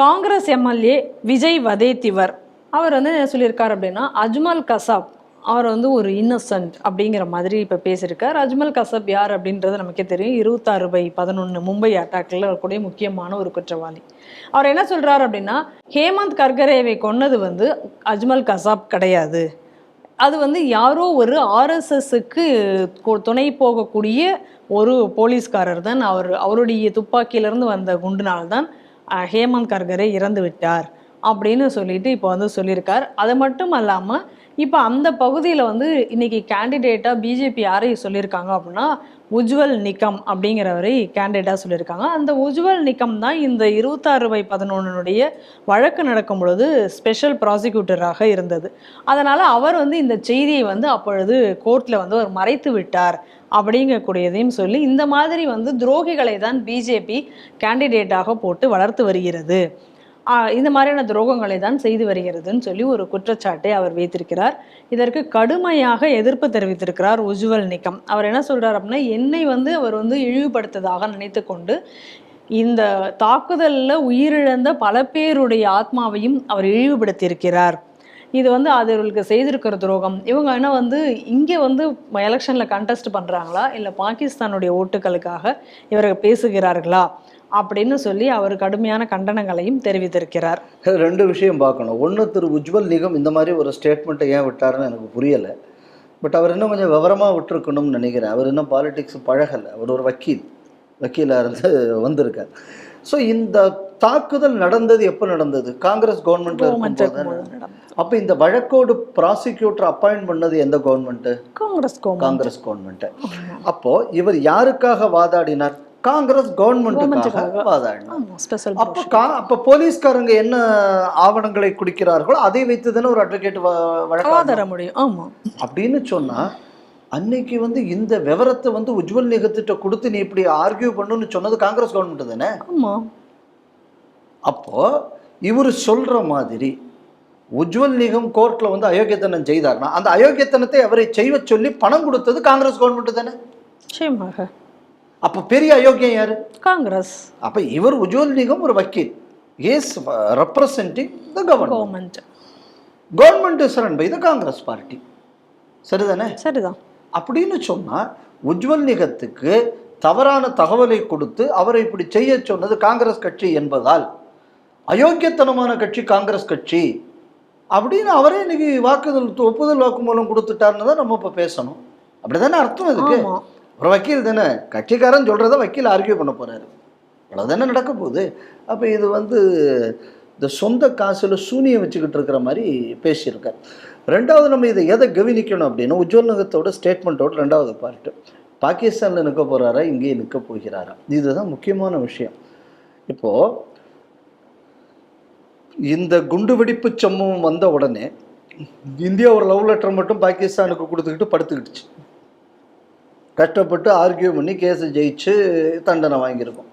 Congress MLA Vijay Wadettiwar அவர் வந்து என்ன சொல்லியிருக்கார் அப்படின்னா அஜ்மல் கசாப் அவர் வந்து ஒரு இன்னசென்ட் அப்படிங்கிற மாதிரி இப்போ பேசியிருக்கார். அஜ்மல் கசாப் யார் அப்படின்றது நமக்கே தெரியும். இருபத்தாறு பை பதினொன்று மும்பை அட்டாக்ல இருக்கக்கூடிய முக்கியமான ஒரு குற்றவாளி. அவர் என்ன சொல்கிறார் அப்படின்னா ஹேமந்த் கர்கரேவை கொன்னது வந்து அஜ்மல் கசாப் கிடையாது. அது வந்து யாரோ ஒரு ஆர்எஸ்எஸ்க்கு துணை போகக்கூடிய ஒரு போலீஸ்காரர் தான் அவர் அவருடைய துப்பாக்கியிலிருந்து வந்த குண்டுனால்தான் ஹேமந்த் கர்கரே இறந்து விட்டார் அப்படின்னு சொல்லிட்டு இப்போ வந்து சொல்லியிருக்கார். அது மட்டும் அல்லாமல் இப்போ அந்த பகுதியில் வந்து இன்னைக்கு கேண்டிடேட்டாக பிஜேபி யாரை சொல்லியிருக்காங்க அப்படின்னா உஜ்வல் நிக்கம் அப்படிங்கிறவரை கேண்டிடேட்டாக சொல்லியிருக்காங்க. அந்த உஜ்வல் நிக்கம் தான் இந்த இருபத்தாறு பை பதினொன்னுடைய வழக்கு நடக்கும் பொழுது ஸ்பெஷல் ப்ராசிக்யூட்டராக இருந்தது. அதனால் அவர் வந்து இந்த செய்தியை வந்து அப்பொழுது கோர்ட்டில் வந்து அவர் மறைத்து விட்டார் அப்படிங்கக்கூடியதையும் சொல்லி இந்த மாதிரி வந்து துரோகிகளை தான் பிஜேபி கேண்டிடேட்டாக போட்டு வளர்த்து வருகிறது. இந்த மாதிரியான துரோகங்களை தான் செய்து வருகிறதுன்னு சொல்லி ஒரு குற்றச்சாட்டை அவர் வைத்திருக்கிறார். இதற்கு கடுமையாக எதிர்ப்பு தெரிவித்திருக்கிறார் உஜ்வல் நிக்கம் அவர் என்ன சொல்கிறார் அப்படின்னா என்னை வந்து அவர் வந்து இழிவுபடுத்ததாக நினைத்து கொண்டு இந்த தாக்குதலில் உயிரிழந்த பல பேருடைய ஆத்மாவையும் அவர் இழிவுபடுத்தியிருக்கிறார். இது வந்து அவர்களுக்கு செய்திருக்கிற துரோகம். இவங்க என்ன வந்து இங்கே வந்து எலெக்ஷனில் கண்டெஸ்ட் பண்ணுறாங்களா இல்லை பாகிஸ்தானுடைய ஓட்டுகளுக்காக இவர்கள் பேசுகிறார்களா? அப்படின்னு சொல்லி அவர் கடுமையான கண்டனங்களையும் தெரிவித்திருக்கிறார். ரெண்டு விஷயம் பார்க்கணும். ஒன்று திரு உஜ்வல் நிகம் இந்த மாதிரி ஒரு ஸ்டேட்மெண்ட்டை ஏன் விட்டாருன்னு எனக்கு புரியலை. பட் அவர் இன்னும் கொஞ்சம் விவரமாக விட்டுருக்கணும்னு நினைக்கிறேன். அவர் இன்னும் பாலிடிக்ஸ் பழகலை. அவர் ஒரு வக்கீல். வக்கீலாக இருந்து வந்திருக்கார். ஸோ இந்த தாக்குதல் நடந்தது எப்போ நடந்தது? காங்கிரஸ் கவர்மெண்ட்ல இருக்கும்போது அப்போ இந்த வழக்கோடு ப்ராசிக்யூட்டர் அப்பாயிண்ட் பண்ணது எந்த கவர்மெண்ட்டு காங்கிரஸ் காங்கிரஸ் கவர்மெண்ட்டு அப்போ இவர் யாருக்காக வாதாடினார்? காங்கிரஸ் கவர்மெண்ட்டுக்காக வாதாடினார். அப்போ கா அப்போ போலீஸ்காரங்க என்ன ஆவணங்களை குடிக்கிறார்களோ அதை வைத்து தானே ஒரு அட்வொகேட் வழக்கு முடியும். ஆமா. அப்படின்னு சொன்னா அன்னைக்கு வந்து இந்த விவரத்தை வந்து உஜ்வல் நிகத்திட்ட கொடுத்து நீ இப்படி ஆர்கியூ பண்ணுன்னு சொன்னது காங்கிரஸ் கவர்மெண்ட் தானே? ஆமா. அப்போ இவர் சொல்ற மாதிரி உஜ்வல் நிகம் கோர்ட்ல வந்து அயோக்கியத்தனம் செய்தார்னா அந்த அயோக்கியத்தனத்தை அவரை செய்வ சொல்லி பணம் கொடுத்தது காங்கிரஸ் கவர்மெண்ட் தானே? நிச்சயமாக. அப்போ பெரிய அயோக்கியம் யாரு? காங்கிரஸ். அப்போ இவர் உஜ்வல் நிகம் ஒரு வக்கீல். Is representing the government government government is run by the Congress party சரிதானே? சரிதான். அப்படின்னு சொன்னா உஜ்வல் நிகத்துக்கு தவறான தகவலை கொடுத்து அவரை இப்படி செய்ய சொன்னது காங்கிரஸ் கட்சி என்பதால் அயோக்கியத்தனமான கட்சி காங்கிரஸ் கட்சி அப்படின்னு அவரே இன்னைக்கு வாக்குதல் ஒப்புதல் வாக்குமூலம் கொடுத்துட்டாருன்னு தான் நம்ம இப்போ பேசணும். அப்படிதானே அர்த்தம் இதுக்கு? ஒரு வக்கீல் தானே? கட்சிக்காரன் சொல்கிறத வக்கீல் ஆர்கியூ பண்ண போகிறாரு அவ்வளோதானே நடக்க போகுது? அப்போ இது வந்து இந்த சொந்த காசில் சூனியம் வச்சுக்கிட்டு இருக்கிற மாதிரி பேசியிருக்கார். ரெண்டாவது நம்ம இதை எதை கவனிக்கணும் அப்படின்னா உஜ்வலகத்தோட ஸ்டேட்மெண்ட்டோட ரெண்டாவது பார்ட்டு பாகிஸ்தானில் நிற்க போகிறாரா இங்கேயே நிற்க போகிறாரா? இதுதான் முக்கியமான விஷயம். இப்போது இந்த குண்டுவெடிப்பு சம்பவம் வந்த உடனே இந்தியா ஒரு லவ் லெட்டர் மட்டும் பாகிஸ்தானுக்கு கொடுத்துக்கிட்டு படுத்துக்கிடுச்சு. கஷ்டப்பட்டு ஆர்கியூ பண்ணி கேஸை ஜெயிச்சு தண்டனை வாங்கியிருக்கோம்.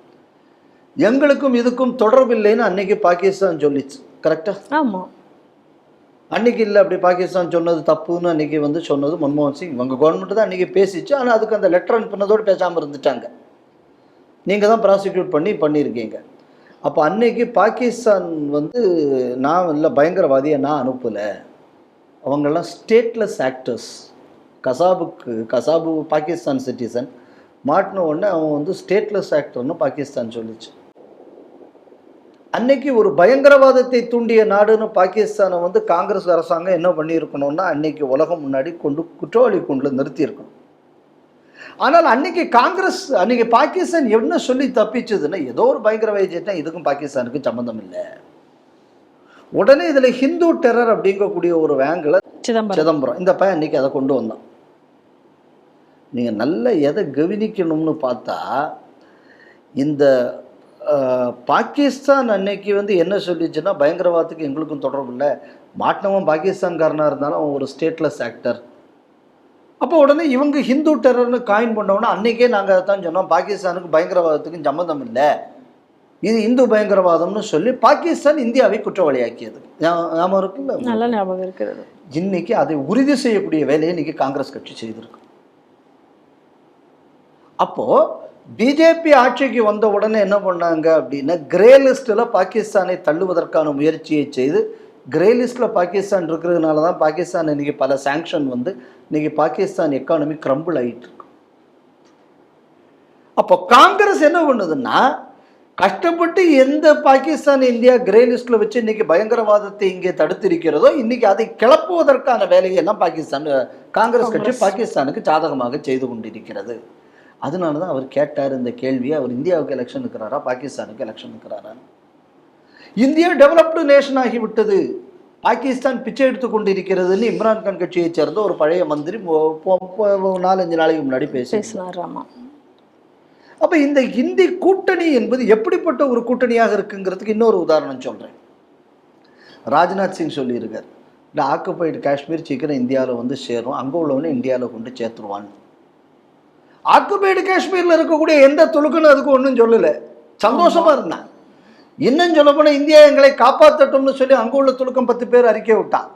எங்களுக்கும் இதுக்கும் தொடர்பில்லைன்னு அன்னைக்கு பாகிஸ்தான் சொல்லிச்சு கரெக்டா ஆமா. அன்னைக்கு இல்லை அப்படி பாகிஸ்தான் சொன்னது தப்புன்னு அன்னைக்கு வந்து சொன்னது மன்மோகன் சிங். இவங்க கவர்மெண்ட் தான் அன்னைக்கு பேசிச்சு ஆனால் அதுக்கு அந்த லெட்டர் அனுப்பினதோடு பேசாமல் இருந்துட்டாங்க. நீங்கள் தான் ப்ராசிக்யூட் பண்ணி பண்ணியிருக்கீங்க அப்போ அன்னைக்கு பாகிஸ்தான் வந்து நான் இல்லை பயங்கரவாதியை நான் அனுப்பலை. அவங்கெல்லாம் ஸ்டேட்லெஸ் ஆக்டர்ஸ் கசாபுக்கு கசாபு பாகிஸ்தான் சிட்டிசன் மாட்டின உடனே அவன் வந்து ஸ்டேட்லெஸ் ஆக்டர்னு பாகிஸ்தான் சொல்லிச்சு. அன்னைக்கு ஒரு பயங்கரவாதத்தை தூண்டிய நாடுன்னு பாகிஸ்தானை வந்து காங்கிரஸ் அரசாங்கம் என்ன பண்ணியிருக்கணும்னா அன்னைக்கு உலகம் முன்னாடி கொண்டு குற்றவாளி கொண்டு நிறுத்தியிருக்கணும். ஆனால் அன்னைக்கு காங்கிரஸ் அன்னைக்கு பாகிஸ்தான் என்ன சொல்லி தப்பிச்சதுன்னா ஏதோ ஒரு பயங்கரவாதிட்டா இதுக்கும் பாகிஸ்தானுக்கும் சம்மந்தம் இல்லை. உடனே இதில் ஹிந்து டெரர் அப்படிங்கக்கூடிய ஒரு வேங்கில் சிதம்பரம். இந்த பையன் அன்னைக்கு அதை கொண்டு வந்தான். நீங்கள் நல்ல எதை கவனிக்கணும்னு பார்த்தா இந்த பாகிஸ்தான் அன்னைக்கு வந்து என்ன சொல்லிச்சுன்னா பயங்கரவாதத்துக்கு எங்களுக்கும் தொடர்பு இல்லை. மாட்டினவன் பாகிஸ்தான்காரனாக இருந்தாலும் அவன் ஒரு ஸ்டேட்லெஸ் ஆக்டர் அப்போ உடனே இவங்க ஹிந்து டெரர்னு காயின் பண்ணோன்னா அன்னைக்கே நாங்கள் அதான் சொன்னோம். பாகிஸ்தானுக்கு பயங்கரவாதத்துக்கும் சம்மந்தம் இல்லை. இது இந்து பயங்கரவாதம்னு சொல்லி பாகிஸ்தான் இந்தியாவை குற்றவாளியாக்கியது. ஞாபகம் இருக்குல்ல நல்ல ஞாபகம் இருக்கிறது. இன்னைக்கு அதை உறுதி செய்யக்கூடிய வேலையை இன்னைக்கு காங்கிரஸ் கட்சி செய்திருக்கு. அப்போ பிஜேபி ஆட்சிக்கு வந்த உடனே என்ன பண்ணாங்க அப்படின்னா கிரே லிஸ்ட்டில் பாகிஸ்தானை தள்ளுவதற்கான முயற்சியை செய்து கிரே லிஸ்ட்டில் பாகிஸ்தான் இருக்கிறதுனால தான் பாகிஸ்தான் இன்னைக்கு பல சாங்ஷன் வந்து இன்னைக்கு பாகிஸ்தான் எக்கானமி கிரம்பிள் ஆகிட்டு இருக்கு. அப்போ காங்கிரஸ் என்ன பண்ணுதுன்னா கஷ்டப்பட்டு எந்த பாகிஸ்தான் இந்தியா கிரே லிஸ்ட்ல வச்சு இன்னைக்கு பயங்கரவாதத்தை இங்கே தடுத்திருக்கிறதோ இன்னைக்கு அதை கிளப்புவதற்கான வேலையெல்லாம் பாகிஸ்தான் காங்கிரஸ் கட்சி பாகிஸ்தானுக்கு சாதகமாக செய்து கொண்டிருக்கிறது. அதனால தான் அவர் கேட்டார் இந்த கேள்வியை. அவர் இந்தியாவுக்கு எலெக்ஷன் இருக்கிறாரா பாகிஸ்தானுக்கு எலெக்ஷன் இருக்கிறாரா இந்தியா டெவலப்டு நேஷன் ஆகிவிட்டது பாகிஸ்தான் பிச்சை எடுத்து கொண்டிருக்கிறதுன்னு இம்ரான்கான் கட்சியைச் சேர்ந்த ஒரு பழைய மந்திரி நாலஞ்சு நாளைக்கு முன்னாடி பேசி பேசினார் ஆமா. அப்ப இந்த இந்தி கூட்டணி என்பது எப்படிப்பட்ட ஒரு கூட்டணியாக இருக்குங்கிறதுக்கு இன்னொரு உதாரணம் சொல்றேன். ராஜ்நாத் சிங் சொல்லியிருக்கார் இந்த ஆக்குபைடு காஷ்மீர் சீக்கிரம் இந்தியாவில் வந்து சேரும். அங்கே உள்ளவனே இந்தியாவில் கொண்டு சேர்த்துருவான் ஆக்குபைடு காஷ்மீரில் இருக்கக்கூடிய எந்த துலுக்குன்னு அதுக்கு ஒன்றும் சொல்லலை. சந்தோஷமா இருந்தான் இன்னும் சொல்ல போனால் இந்தியா எங்களை காப்பாற்றட்டும்னு சொல்லி அங்கே உள்ள துலுக்கம் பத்து பேர் அறிக்கை விட்டான்.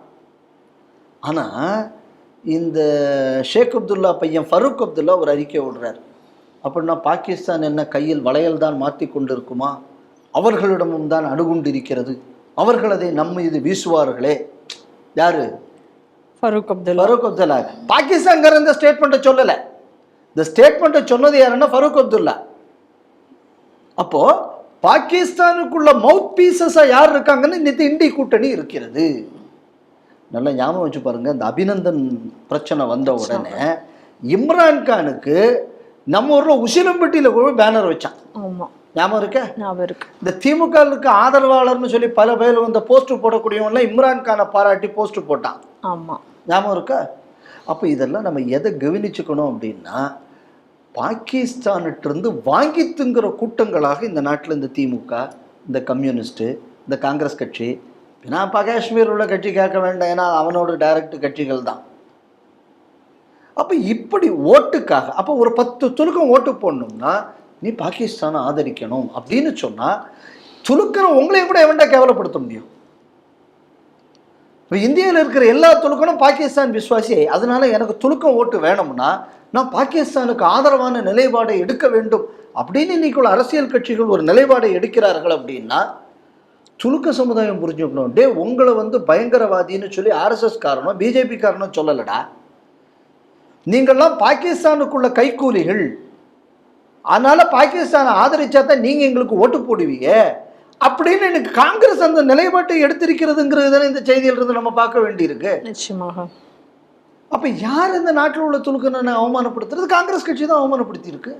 ஆனால் இந்த ஷேக் அப்துல்லா பையன் ஃபரூக் அப்துல்லா ஒரு அறிக்கை விடுறார். அப்படின்னா பாகிஸ்தான் என்ன கையில் வளையல் தான் மாற்றி கொண்டிருக்குமா? அவர்களிடமும் தான் அணுகுண்டிருக்கிறது. அவர்கள் அதை நம்ம இது வீசுவார்களே. யாரு? ஃபரூக் அப்துல்லா. ஃபரூக் அப்துல்லா. பாகிஸ்தான்காரன் இந்த ஸ்டேட்மெண்ட்டை சொல்லலை. இந்த ஸ்டேட்மெண்ட்டை சொன்னது யாருன்னா ஃபரூக் அப்துல்லா. அப்போ பாகிஸ்தானுக்குள்ள மவுத் பீசஸா யார் இருக்காங்கன்னு இந்த இண்டி கூட்டணி இருக்கிறது. நல்லா ஞாபகம் வச்சு பாருங்க இந்த அபிநந்தன் பிரச்சனை வந்த உடனே இம்ரான் கானுக்கு நம்ம ஊர்ல உசிலம்பட்டியில போய் பேனர் வச்சான். ஆமா. ஞாபகம் இருக்க? ஞாபகம் இருக்கு. இந்த திமுகவுக்கு ஆதரவாளர்னு சொல்லி பல பேர் இந்த போஸ்ட் போடக்கூடியவன்லாம் இம்ரான் கானை பாராட்டி போஸ்ட் போட்டான். ஆமா. ஞாபகம் இருக்கா? அப்போ இதெல்லாம் நம்ம எதை கவனிச்சுக்கணும் அப்படின்னா பாகிஸ்தானிட்டிருந்து வாங்கி திங்குற கூட்டங்களாக இந்த நாட்டில் இந்த திமுக இந்த கம்யூனிஸ்ட்டு இந்த காங்கிரஸ் கட்சி நான் இப்போ காஷ்மீர் உள்ள கட்சி கேட்க வேண்டாம் ஏன்னா அவனோட டைரக்ட் கட்சிகள் தான். அப்போ இப்படி ஓட்டுக்காக அப்போ ஒரு பத்து துலுக்கம் ஓட்டு போடணும்னா நீ பாகிஸ்தானை ஆதரிக்கணும் அப்படின்னு சொன்னால் துலுக்கிற உங்களையும் கூட எவன்டா கேவலப்படுத்த முடியும்? இப்போ இந்தியாவில் இருக்கிற எல்லா துலுக்கனும் பாகிஸ்தான் விஸ்வாசி அதனால எனக்கு துலுக்கம் ஓட்டு வேணும்னா நான் பாகிஸ்தானுக்கு ஆதரவான நிலைப்பாடை எடுக்க வேண்டும். அப்படின்னு இன்னைக்கு உள்ள அரசியல் கட்சிகள் ஒரு நிலைப்பாடை எடுக்கிறார்கள் அப்படின்னா துலுக்க சமுதாயம் புரிஞ்சுக்கணும். டே உங்களை வந்து பயங்கரவாதின்னு சொல்லி ஆர்எஸ்எஸ் காரணம் பிஜேபி காரணம் சொல்லலடா. நீங்கள்லாம் பாகிஸ்தானுக்குள்ள கைக்கூலிகள் அதனால பாகிஸ்தானை ஆதரிச்சா தான் நீங்கள் எங்களுக்கு ஓட்டு போடுவீங்க. அப்படின்னு எனக்கு காங்கிரஸ் அந்த நிலைப்பாட்டை எடுத்திருக்கிறதுங்கிறது தானே இந்த செய்தியில இருந்து நம்ம பார்க்க வேண்டியிருக்கு. நிச்சயமாக. அப்ப யார் இந்த நாட்டில் உள்ள துலுக்கனை அவமானப்படுத்துறது? காங்கிரஸ் கட்சி தான் அவமானப்படுத்தி இருக்கு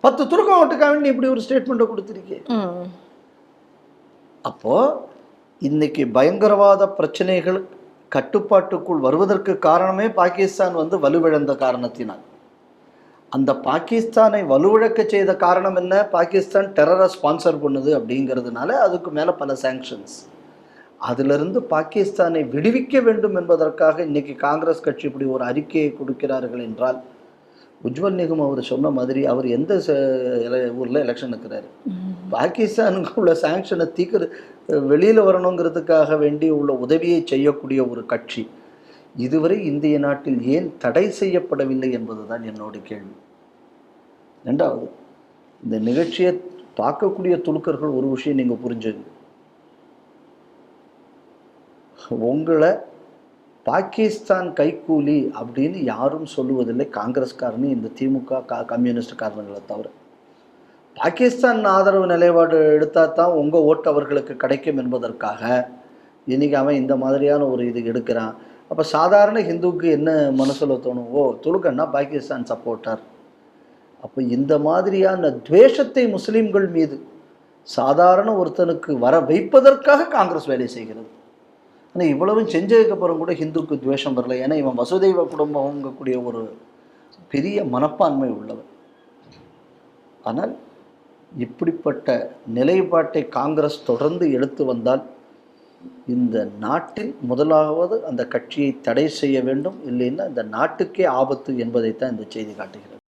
பத்து துலுக்கம் ஓட்டுக்காக இப்படி ஒரு ஸ்டேட்மெண்ட்டை கொடுத்துருக்கே. ம். அப்போ இன்னைக்கு பயங்கரவாத பிரச்சனைகள் கட்டுப்பாட்டுக்குள் வருவதற்கு காரணமே பாகிஸ்தான் வந்து வலுவிழந்த காரணத்தினால். அந்த பாகிஸ்தானை வலுவிழக்க செய்த காரணம் என்ன? பாகிஸ்தான் டெரரை ஸ்பான்சர் பண்ணுது அப்படிங்கிறதுனால அதுக்கு மேலே பல சாங்ஷன்ஸ் அதிலிருந்து பாகிஸ்தானை விடுவிக்க வேண்டும் என்பதற்காக இன்னைக்கு காங்கிரஸ் கட்சி இப்படி ஒரு அறிக்கையை கொடுக்கிறார்கள் என்றால் உஜ்வல் நிகம் அவர் சொன்ன மாதிரி அவர் எந்த ஊர்ல எலெக்ஷன் இருக்கிறாரு பாகிஸ்தானுக்கு உள்ள சாங்ஷனை தீக்கிற வெளியில் வரணுங்கிறதுக்காக வேண்டி உள்ள உதவியை செய்யக்கூடிய ஒரு கட்சி. இதுவரை இந்திய நாட்டில் ஏன் தடை செய்யப்படவில்லை என்பதுதான் என்னோட கேள்வி. ரெண்டாவது இந்த நிகழ்ச்சியை பார்க்கக்கூடிய துலுக்கர்கள் ஒரு விஷயம் நீங்கள் புரிஞ்சது உங்களை பாகிஸ்தான் கைக்கூலி அப்படின்னு யாரும் சொல்லுவதில்லை. காங்கிரஸ்காரனு இந்த திமுக கா கம்யூனிஸ்ட் காரணங்களை தவிர. பாகிஸ்தான் ஆதரவு நிலைப்பாடு எடுத்தால் தான் உங்கள் ஓட்டு அவர்களுக்கு கிடைக்கும் என்பதற்காக இன்றைக்கி அவன் இந்த மாதிரியான ஒரு இது எடுக்கிறான். அப்போ சாதாரண ஹிந்துவுக்கு என்ன மனசில் தோணும் ஓ துலுக்கன்னா பாகிஸ்தான் சப்போர்ட்டர். அப்போ இந்த மாதிரியான துவேஷத்தை முஸ்லீம்கள் மீது சாதாரண ஒருத்தனுக்கு வர வைப்பதற்காக காங்கிரஸ் வேலை செய்கிறது. ஆனால் இவ்வளவும் செஞ்சதுக்கப்புறம் கூட ஹிந்துக்கு துவேஷம் வரல. ஏன்னா இவன் வசுதெய்வ குடும்பம்ங்கக்கூடிய ஒரு பெரிய மனப்பான்மை உள்ளவன். ஆனால் இப்படிப்பட்ட நிலைப்பாட்டை காங்கிரஸ் தொடர்ந்து எடுத்து வந்தால் இந்த நாட்டில் முதலாவது அந்த கட்சியை தடை செய்ய வேண்டும் இல்லைன்னா இந்த நாட்டுக்கே ஆபத்து என்பதைத்தான் இந்த செய்தி காட்டுகிறது.